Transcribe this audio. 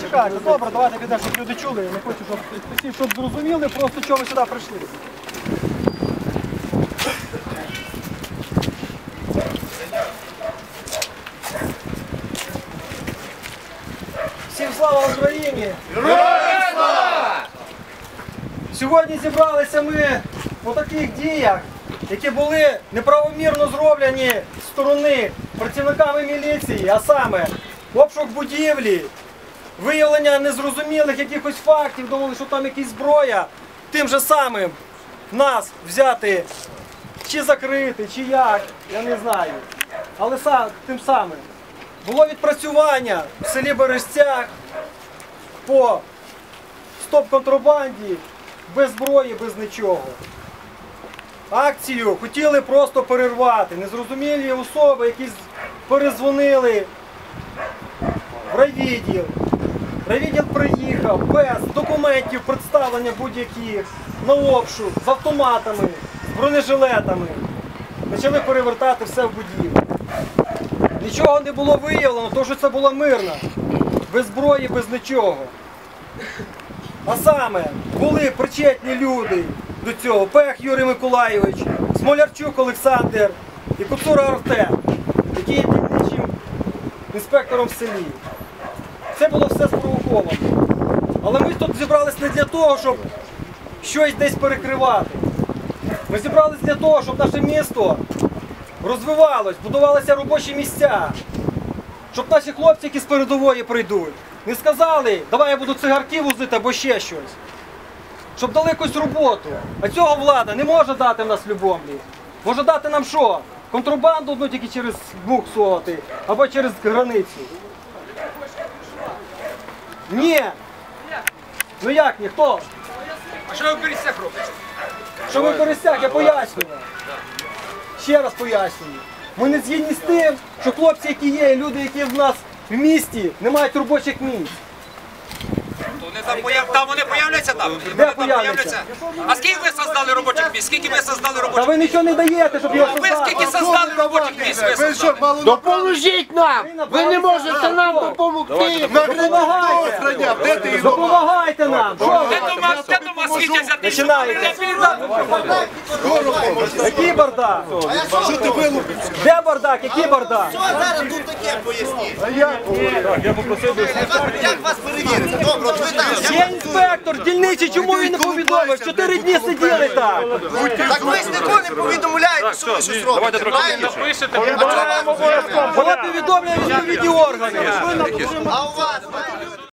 Чекайте, добре, давайте підемо, щоб люди чули. Я не хочу, щоб всі, щоб зрозуміли, просто чого ви сюди прийшли. Всім слава Україні! Сьогодні зібралися ми у таких діях, які були неправомірно зроблені з сторони працівниками міліції, а саме обшук будівлі, виявлення незрозумілих якихось фактів, думали, що там якась зброя, тим же самим нас взяти чи закрити, чи як, я не знаю. Але сам, тим самим було відпрацювання в селі Бережцях по стоп-контрабанді без зброї, без нічого. Акцію хотіли просто перервати. Незрозумілі особи, які перезвонили в райвідділ. Райвідділ приїхав без документів представлення будь-яких на обшук з автоматами, з бронежилетами. Почали перевертати все в будівлю. Нічого не було виявлено, тому що це була мирна, без зброї, без нічого. А саме були причетні люди до цього. Пех Юрій Миколайович, Смолярчук Олександр і Куцура Артем, який є дільничим інспектором в селі. Це було все спровоковано. Але ми тут зібрались не для того, щоб щось десь перекривати. Ми зібрались для того, щоб наше місто розвивалось, будувалися робочі місця. Щоб наші хлопці, які з передової прийдуть, не сказали, давай я буду цигарки возити або ще щось. Щоб дали якусь роботу. А цього влада не може дати в нас в. Може дати нам що? Контрабанду одну тільки через бук совати або через границю. Ні. Ну як ні? Хто? А що ви пересяк робите? Що ви користяк, я пояснюю. Ще раз пояснюю. Ми не згідні з тим, що хлопці, які є, і люди, які в нас в місті, не мають робочих місць. Вони там, появ... там вони появляться там? Де Вони там появляться? А скільки ви создали робочих місць? Скільки ви создали Та робочих ви нічого не даєте, щоб його? Ви скільки создали робочих місць? Ви создали? Допоможіть нам! Ви не можете нам допомогти! Допомагайте. Допомагайте нам. Що ви? Де дома, де дома світяться? Ти що. Який бардак? Що ти вилупився? Де бардак? Який бардак? Що зараз тут таке поясніть? Як вас перевірити? Добре, от ви там. Є інспектор дільничий, чому він не повідомив? Чотири дні сиділи там. Так ви ж ніколи не повідомляєте, що ви щось робите. Правильно? Було повідомлення відповідні органи. А у вас?